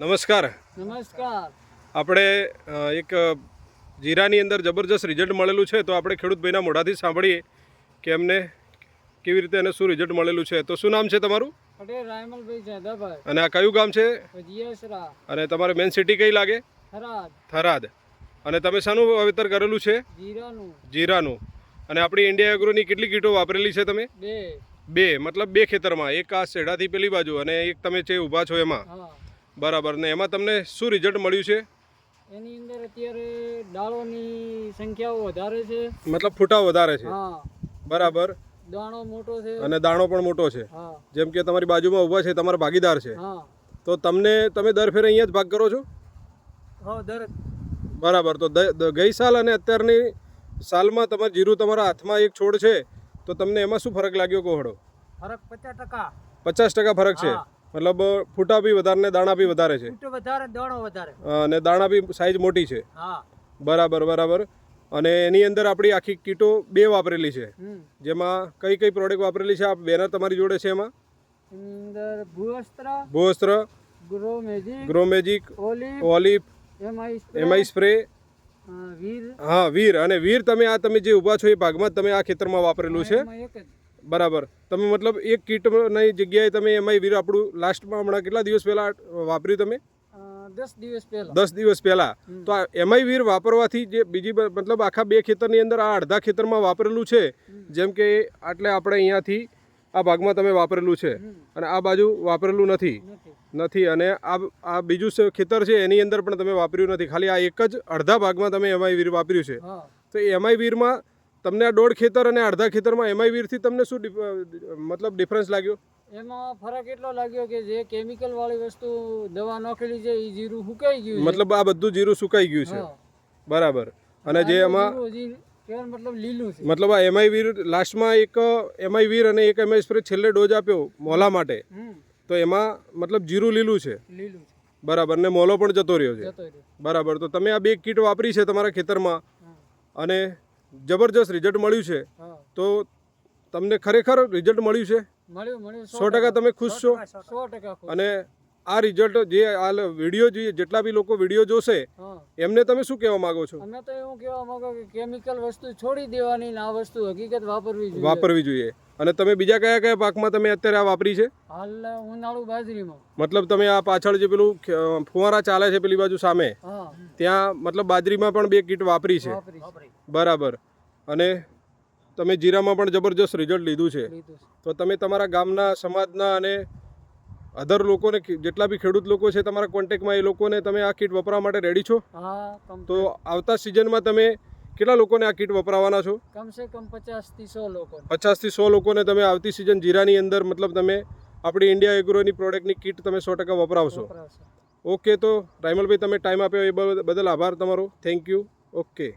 નમસ્કાર. નમસ્કાર. આપણે એક જીરાની અંદર જબરજસ્ત રિઝલ્ટ મળેલું છે તો આપણે ખેડૂતભાઈના મોઢાથી સાંભળીએ કે એમને કેવી રીતે એને શું રિઝલ્ટ મળેલું છે. તો શું નામ છે તમારું? પટેલ રાયમલભાઈ જાદાભાઈ અને આ કયું ગામ છે? અને તમારે મેન સિટી કઈ લાગે? થરાદ. થરાદ. અને તમે શાનું વાવેતર કરેલું છે? જીરાનું. જીરાનું. અને આપણી ઇન્ડિયા એગ્રોની કેટલી કીટો વાપરેલી છે તમે? બે. બે. મતલબ બે ખેતરમાં. એક આ શેઢાથી પેલી બાજુ અને એક તમે જે ઊભા છો એમાં. હા. બરાબર. ને એમાં તમને શું રિઝલ્ટ મળ્યું છે? એની અંદર અત્યારે ડાળોની સંખ્યાઓ વધારે છે. મતલબ ફૂટા વધારે છે. બરાબર. દાણો મોટો છે. અને દાણો પણ મોટો છે. જેમ કે તમારી બાજુમાં ઊભા છે તમારા ભાગીદાર છે. તો તમને તમે દર ફેરે અહીંયા જ ભાગ કરો છો? હા દર બરાબર. તો ગઈ સાલ અને અત્યારની સાલમાં તમારે જીરું તમારા હાથમાં એક છોડ છે. તો તમને એમાં શું ફરક લાગ્યો કોહડો ફરક પચાસ ટકા. પચાસ ટકા ફરક છે. મતલબ ફૂટા બી વધારે ને દાણા બી વધારે છે. ફૂટ વધારે દાણો વધારે. અને દાણા બી સાઈઝ મોટી છે. હા. બરાબર બરાબર. અને એની અંદર આપણી આખી કીટો બે વાપરેલી છે. જેમાં કઈ કઈ પ્રોડક્ટ વાપરેલી છે? આ બેનર તમારી જોડે છે એમાં? અંદર ભૂવસ્ત્ર ભૂવસ્ત્ર Grow Magic Grow Magic olive olive MI spray વીર. હા વીર. અને વીર તમે આ તમે જે ઊભા છો એ ભાગમાં જ તમે આ ખેતરમાં વાપરેલું છે. એક જ. બરાબર. તમે મતલબ એક કીટની જગ્યાએ તમે એમાં વીર આપણું લાસ્ટમાં હમણાં કેટલા દિવસ પહેલા વાપર્યું તમે? દસ દિવસ પહેલા. દસ દિવસ પહેલા. તો આ એમઆઈ વીર વાપરવાથી જે બીજી મતલબ આખા બે ખેતરની અંદર આ અડધા ખેતરમાં વાપરેલું છે. જેમ કે આટલે આપણે અહીંયાથી આ ભાગમાં તમે વાપરેલું છે. અને આ બાજુ વાપરેલું નથી. નથી. નથી. અને આ આ બીજું ખેતર છે એની અંદર પણ તમે વાપર્યું નથી. ખાલી આ એક જ અડધા ભાગમાં તમે એમઆઈ વીર વાપર્યું છે. તો એમઆઈ વીરમાં તમને આ દોઢ ખેતર અને અડધા ખેતરમાં એમઆઈ વીરથી તમને શું મતલબ ડિફરન્સ લાગ્યો? એમાં ફરક એટલો લાગ્યો કે જે કેમિકલ વાળી વસ્તુ દવા નાખેલી છે એ જીરું સુકાઈ ગયું મતલબ આ બધું જીરું સુકાઈ ગયું છે. બરાબર. અને જે એમાં મતલબ લીલું છે. મતલબ આ એમઆઈ વીર લાસ્ટમાં એક એમઆઈ વીર અને એક એમઆઈ સ્પ્રે છેલ્લે ડોઝ આપ્યો મોલા માટે. તો એમાં મતલબ જીરું લીલું છે. લીલું બરાબર. ને મોલો પણ જતો રહ્યો છે. બરાબર. તો તમે આ બે કીટ વાપરી છે તમારા ખેતરમાં. અને જબરજસ્ત રિઝલ્ટ મળ્યું છે તો તમને ખરેખર રિઝલ્ટ મળ્યું છે? સો ટકા તમે ખુશ છો? સો ટકા અને આ રિઝલ્ટ જે આ વીડિયો જે જેટલા બી લોકો વીડિયો જોશે એમને તમે શું કહેવા માંગો છો? અમે તો એવું કહેવા માંગો કે કેમિકલ વસ્તુ છોડી દેવાની ને આ વસ્તુ હકીકત વાપરવી જોઈએ. વાપરવી જોઈએ. અને તમે બીજા કયા કયા પાકમાં તમે અત્યારે આ વાપરી છે? હાલ ઉનાળુ બાજરીમાં. મતલબ તમે આ પાછળ જે પેલું ફુવારા ચાલે છે પેલી બાજુ સામે? ત્યાં મતલબ બાજરીમાં પણ બે કીટ વાપરી છે? બરાબર. અને તમે જીરામાં પણ જબરજસ્ત રિઝલ્ટ લીધું છે? તો તમે તમારા ગામના સમાજના અને અધર લોકોને જેટલા બી ખેડૂત લોકો છે તમારા કોન્ટેક્ટમાં એ લોકોને તમે આ કીટ વપરાવા માટે રેડી છો? તો આવતા સિઝનમાં તમે કેટલા લોકોને આ કીટ વપરાવાના છો? કમસે કમ પચાસથી સો લોકો. પચાસથી સો લોકોને તમે આવતી સિઝન જીરાની અંદર મતલબ તમે આપણી ઇન્ડિયા એગ્રોની પ્રોડક્ટની કીટ તમે સો ટકા વપરાવશો. ઓકે તો રાયમલભાઈ તમે ટાઈમ આપ્યો એ બદલ આભાર તમારો. Thank you okay